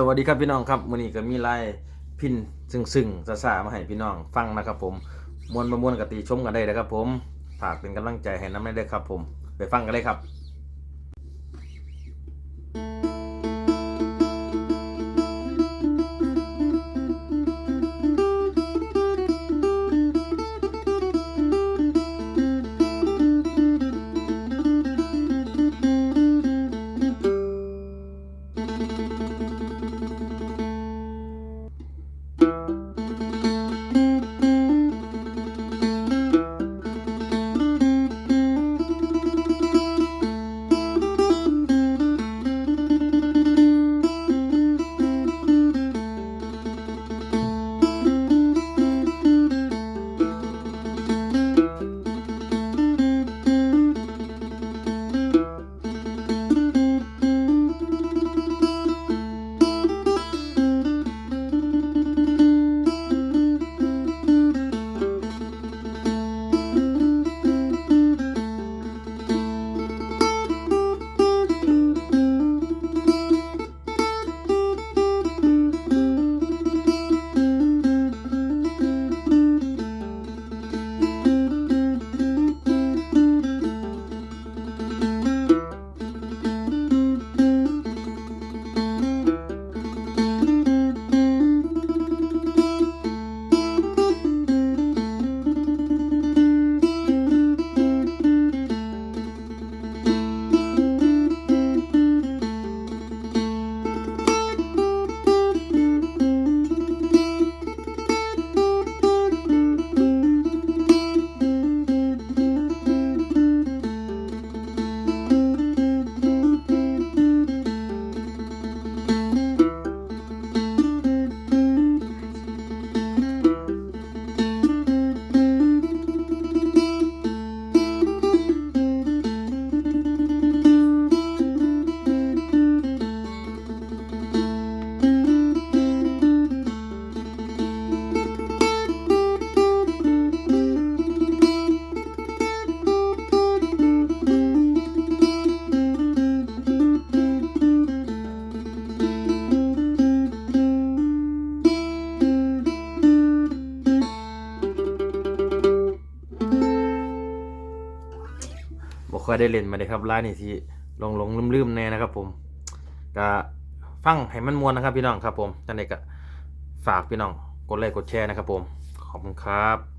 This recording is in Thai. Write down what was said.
สวัสดีครับพี่น้องครับวันนี้ก็มีไล่พินซึ่งซึ่งซาซามาให้พี่น้องฟังนะครับผมมวนประมวลกติชมกันได้นะครับผมฝากเป็นกำลังใจให้น้ำได้เลยครับผม ไปฟังกันเลยครับ บ่ค่อยได้เล่นมาเลยครับร้านนี้ที่ลงหลงลืมๆแน่นะครับ ผมก็ฟังให้มันมวนนะครับ พี่น้องครับ ผมจังไดก็ฝากพี่น้องกดไลค์กดแชร์นะครับ ผมขอบคุณครับ